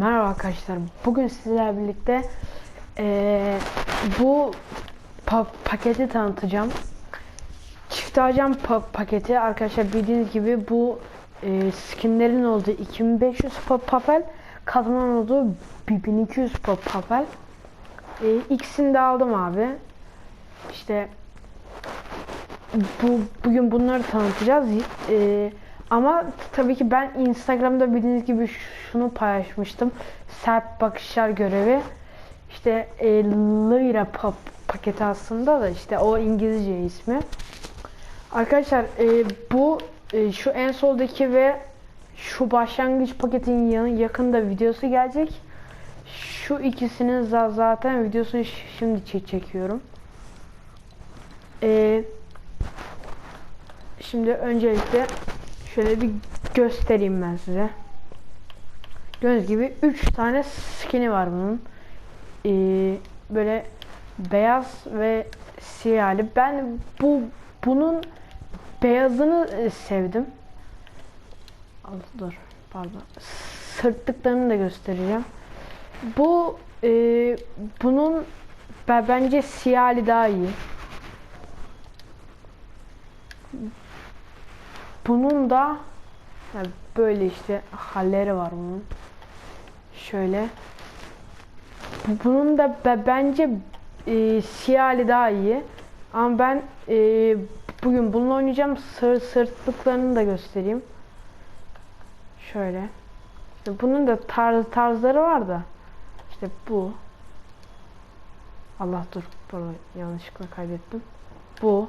Merhaba arkadaşlar. Bugün sizlerle birlikte eee, bu pa- paketi tanıtacağım. Çift ajan pa- paketi arkadaşlar bildiğiniz gibi bu eee, skinlerin olduğu 2500 pa- papel, kazmanın olduğu 1200 pa- papel. Eee, ikisini de aldım abi. İşte bu bugün bunları tanıtacağız. Eee, ama tabii ki ben Instagram'da bildiğiniz gibi şunu paylaşmıştım. Sert bakışlar görevi. İşte e, Lyra pa- paketi aslında da işte o İngilizce ismi. Arkadaşlar e, bu e, şu en soldaki ve şu başlangıç paketin yanı yakında videosu gelecek. Şu ikisinin za- zaten videosunu şimdi çe- çekiyorum. Eee Şimdi öncelikle şöyle bir göstereyim ben size. Gördüğünüz gibi 3 tane skin'i var bunun. Ee, böyle beyaz ve siyahlı. Ben bu bunun beyazını e, sevdim. Al, dur pardon. Sırtlıklarını da göstereceğim. Bu e, bunun ben, bence siyahlı daha iyi. Bunun da yani böyle işte halleri var bunun. Şöyle. Bu- Bunun da be- bence e, siyahlı daha iyi. Ama ben e, bugün bununla oynayacağım. Sır, sırtlıklarını da göstereyim. Şöyle. İşte bunun da tarz, tarzları var da. İşte bu. Allah dur. Pardon, yanlışlıkla kaydettim. Bu.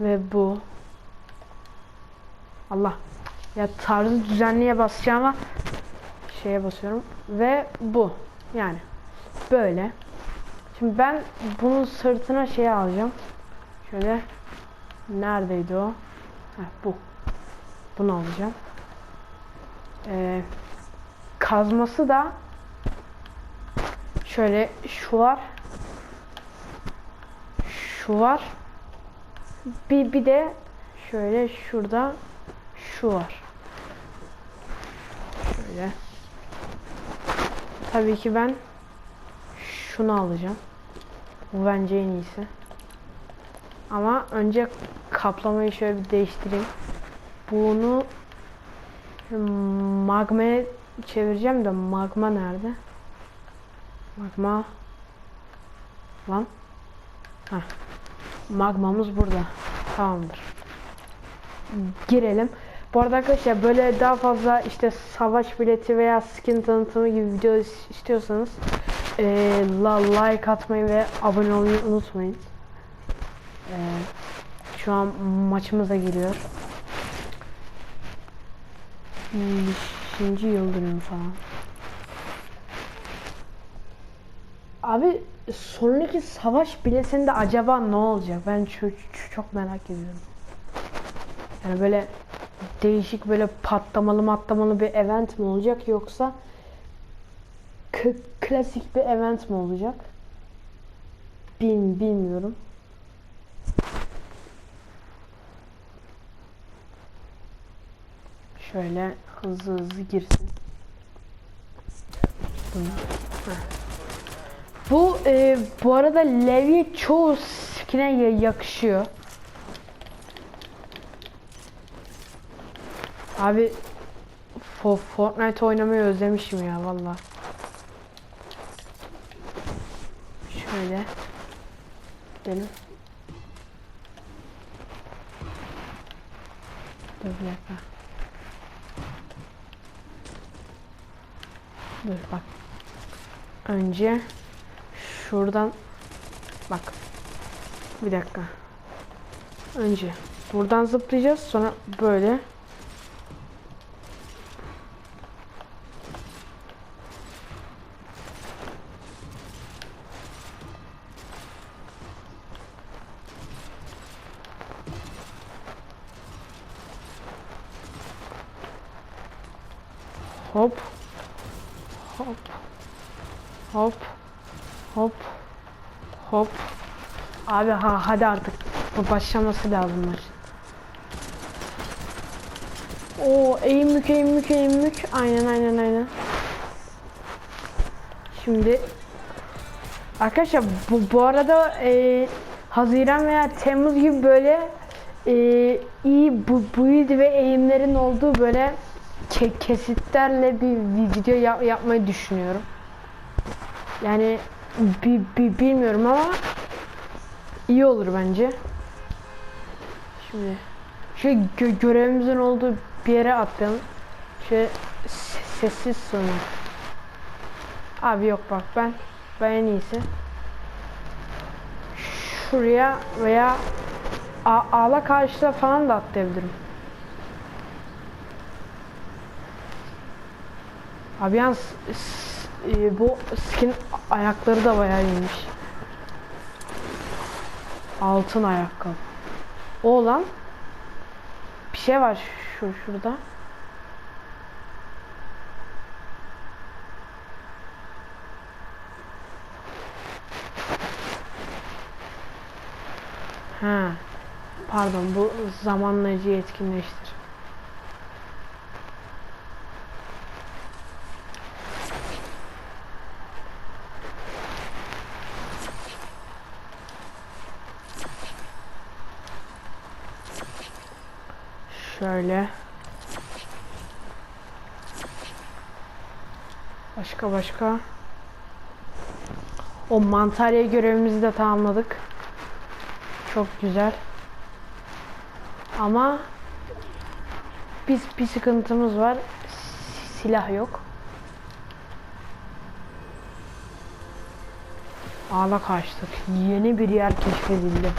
Ve bu. Allah. Ya tarzı düzenliye basacağıma şeye basıyorum. Ve bu. Yani. Böyle. Şimdi ben bunun sırtına şey alacağım. Şöyle. Neredeydi o? Heh, bu. Bunu alacağım. Ee, kazması da şöyle şu var. Şu var. Bir, bir de şöyle şurada şu var. Şöyle. Tabii ki ben şunu alacağım. Bu bence en iyisi. Ama önce kaplamayı şöyle bir değiştireyim. Bunu magmaya çevireceğim de magma nerede? Magma lan. Heh. Magmamız burada. Tamamdır girelim. Bu arada arkadaşlar böyle daha fazla işte savaş bileti veya skin tanıtımı gibi video is- istiyorsanız eee, la like atmayı ve abone olmayı unutmayın. Eee, şu an maçımıza giriyor. 5. yıl dönümü falan. Abi sonraki savaş biletinde acaba ne olacak? Ben çok, çok merak ediyorum. Yani böyle değişik böyle patlamalı matlamalı bir event mi olacak yoksa klasik bir event mi olacak? Bil bilmiyorum. Şöyle hızlı hızlı girsin. Bu e, bu arada levye çoğu skin'e ya- yakışıyor. Abi Fo- Fortnite oynamayı özlemişim ya valla. Şöyle gidelim. Dur bir dakika. Dur bak. Önce şuradan bak. Bir dakika. Önce buradan zıplayacağız sonra böyle Hop. Hop. Hop. Hop. Hop. Abi ha hadi artık. Bu başlaması lazım. Oo eğim mük eğim mük eğim mük. Aynen aynen aynen. Şimdi arkadaşlar bu, bu arada e, Haziran veya Temmuz gibi böyle e, iyi bu build ve eğimlerin olduğu böyle ke- kesitlerle bir video yap- yapmayı düşünüyorum. Yani bi, bi- bilmiyorum ama iyi olur bence. Şimdi şu gö- görevimizin olduğu bir yere atlayalım. S- sessiz sonu. Abi yok bak ben ben en iyisi şuraya veya A- ağla karşıda falan da atlayabilirim. Abi yalnız e, bu skin ayakları da bayağı iyiymiş. Altın ayakkabı. O olan bir şey var şu şurada. Ha. Pardon bu zamanlayıcıyı etkinleştir. Şöyle. Başka başka. O mantarya görevimizi de tamamladık. Çok güzel. Ama biz bir sıkıntımız var. Silah yok. Ağla kaçtık. Yeni bir yer keşfedildi.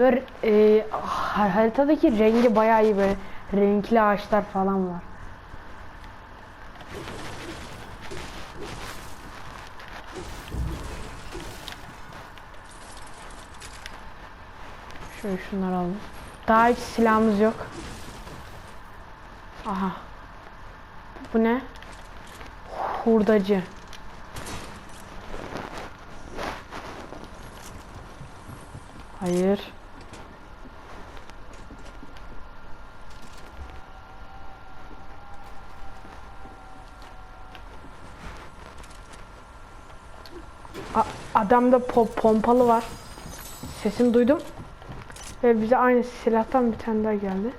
Ve e, har- haritadaki rengi bayağı iyi böyle renkli ağaçlar falan var. Şöyle şunları alalım. Daha hiç silahımız yok. Aha. Bu ne? Hurdacı. Hayır. A- adamda po- pompalı var. Sesini duydum. Ve bize aynı silahtan bir tane daha geldi.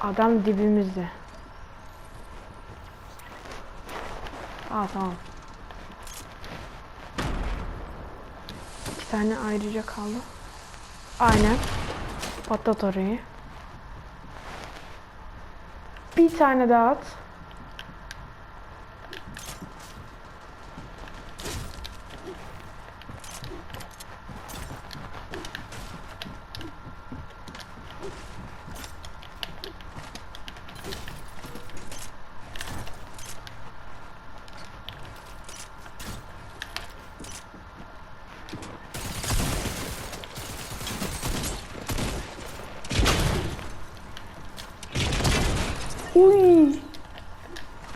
Adam dibimizde. Aa tamam. İki tane ayrıca kaldı. Aynen. Patlat orayı. Bir tane daha at.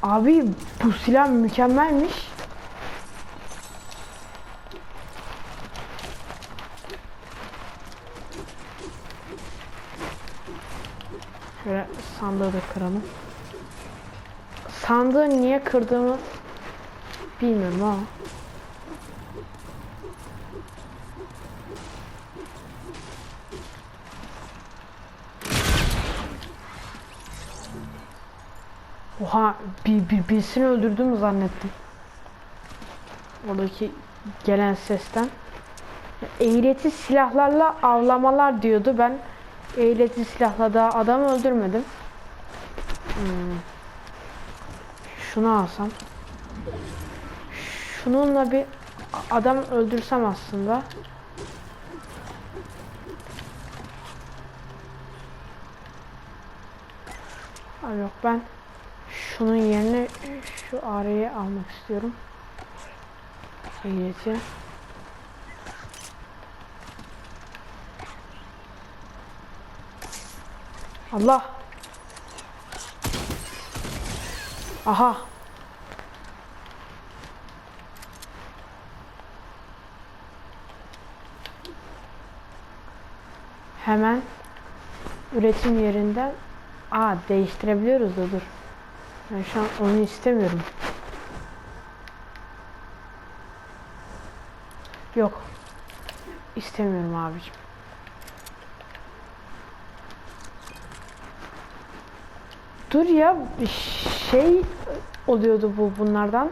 Abi bu silah mükemmelmiş. Şöyle sandığı da kıralım. Sandığı niye kırdığımı bilmiyorum ama. Bir, bir birisini öldürdüm zannettim. Oradaki gelen sesten. Eğreti silahlarla avlamalar diyordu. Ben eğreti silahla da adam öldürmedim. Hmm. Şunu alsam. Şununla bir adam öldürsem aslında. Ay yok ben şunun yerine şu arayı almak istiyorum. Ehliyeti. Allah. Aha. Hemen üretim yerinden Aa değiştirebiliyoruz da dur. Ben şu an onu istemiyorum. Yok. İstemiyorum abicim. Dur ya şey oluyordu bu bunlardan.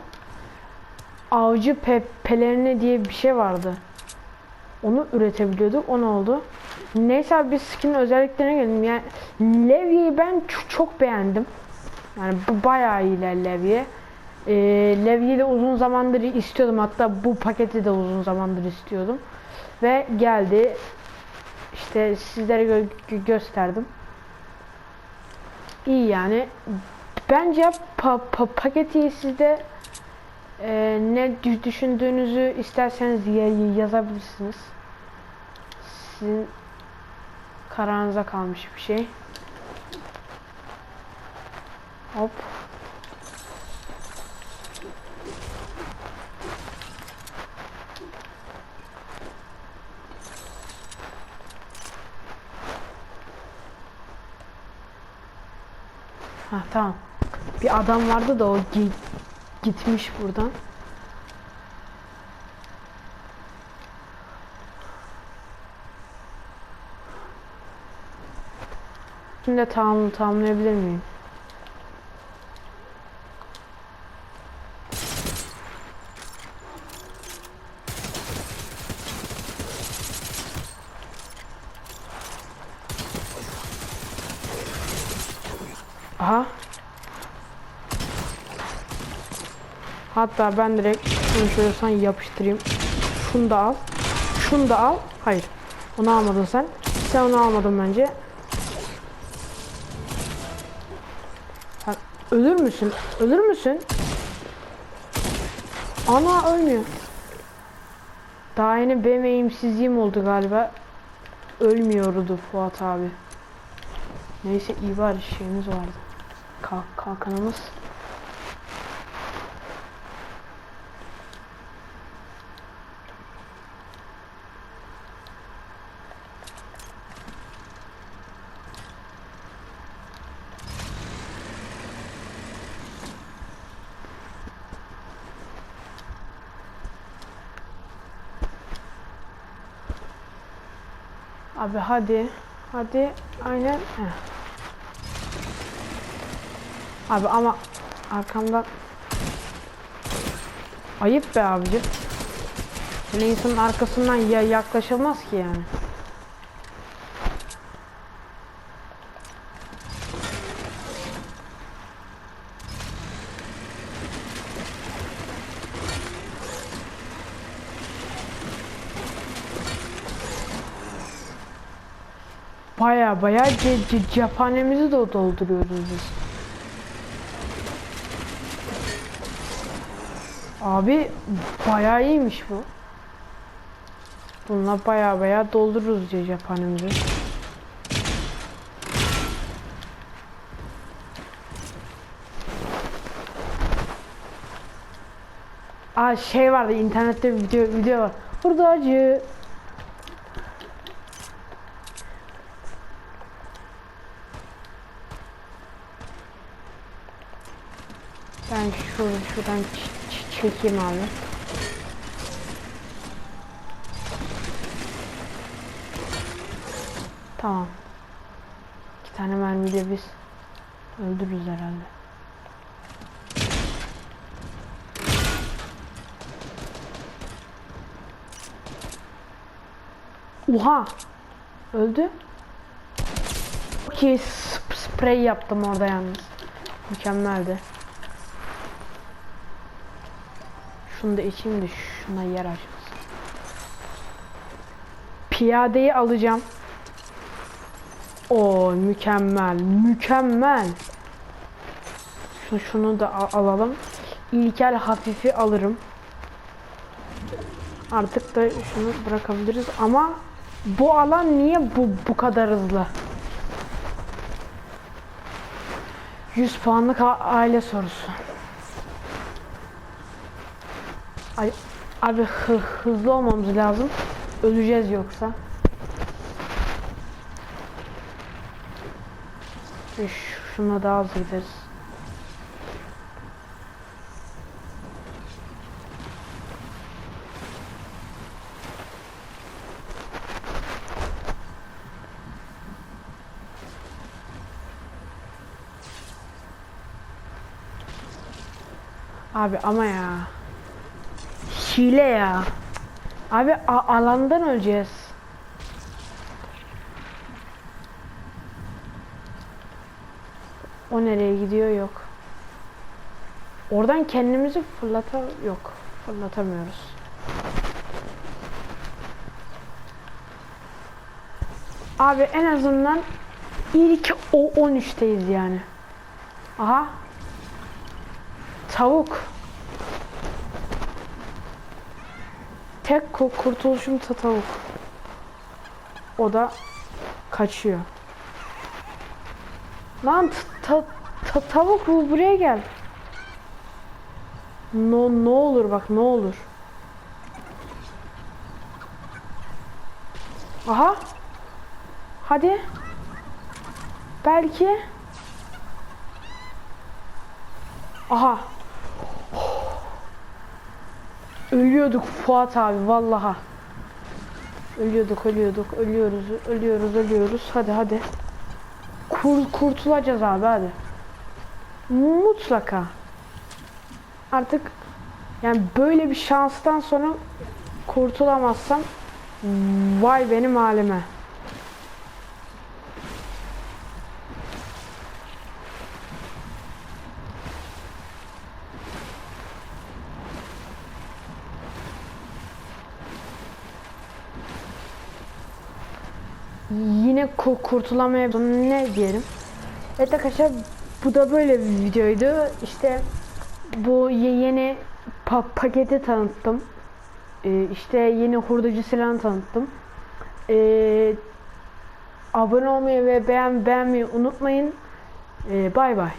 Avcı pe pelerini diye bir şey vardı. Onu üretebiliyorduk. O ne oldu? Neyse abi biz skin özelliklerine gelelim. Yani Levy'yi ben çok beğendim. Yani bu bayağı iyi Le- Levye. Ee, Levy'yi de uzun zamandır istiyordum. Hatta bu paketi de uzun zamandır istiyordum. Ve geldi. İşte sizlere gö- gö- gösterdim. İyi yani. Bence pa- pa- paketi sizde e, ne dü- düşündüğünüzü isterseniz ya- yazabilirsiniz. Sizin kararınıza kalmış bir şey. Hop. Ha tamam. Bir adam vardı da o gi- gitmiş buradan. Şimdi tamam tamamlayabilir miyim? Aha. Hatta ben direkt şunu şöyle sana yapıştırayım. Şunu da al. Şunu da al. Hayır. Onu almadın sen. Sen onu almadın bence. Sen ölür müsün? Ölür müsün? Ana ölmüyor. Daha yeni benim eğimsizliğim oldu galiba. Ölmüyordu Fuat abi. Neyse iyi var şeyimiz vardı. Kalk, kalkanımız. Abi hadi. Hadi. Aynen. Heh. Abi ama arkamdan ayıp be abici. Böyle insanın arkasından ya yaklaşılmaz ki yani. Baya baya ce, ce, cephanemizi de dolduruyoruz biz. Abi baya iyiymiş bu. Bununla baya baya doldururuz diye cephanemizi. Aa şey vardı internette bir video video var. Hurdacı. Ben şu şuradan çekeyim abi. Tamam. İki tane mermiyle biz öldürürüz herhalde. Oha! Öldü. Okey, sp- sprey yaptım orada yalnız. Mükemmeldi. Şunu da içeyim de şuna yer açmasın. Piyadeyi alacağım. O mükemmel, mükemmel. Şunu, şunu da al- alalım. İlkel hafifi alırım. Artık da şunu bırakabiliriz ama bu alan niye bu bu kadar hızlı? 100 puanlık aile sorusu. Ay, abi hı- hızlı olmamız lazım. Öleceğiz yoksa. Ş- şuna daha hızlı gideriz. Abi ama ya. Hile ya. Abi alandan öleceğiz. O nereye gidiyor yok. Oradan kendimizi fırlata yok. Fırlatamıyoruz. Abi en azından ilk o 13'teyiz yani. Aha. Tavuk. Tek ku- kurtuluşum ta tavuk. O da kaçıyor. Lan ta- ta- tavuk bu buraya gel. No ne olur bak ne olur. Aha. Hadi. Belki. Aha. Ölüyorduk Fuat abi vallaha. Ölüyorduk, ölüyorduk, ölüyoruz, ölüyoruz, ölüyoruz. Hadi hadi. Kur, kurtulacağız abi hadi. Mutlaka. Artık yani böyle bir şanstan sonra kurtulamazsam vay benim halime. Yine ku kurtulamayabilirim ne diyelim. Evet arkadaşlar bu da böyle bir videoydu. İşte bu ye- yeni pa paketi tanıttım. Ee, işte yeni hurdacı silahını tanıttım. Ee, abone olmayı ve beğen beğenmeyi unutmayın. Ee, bay bay.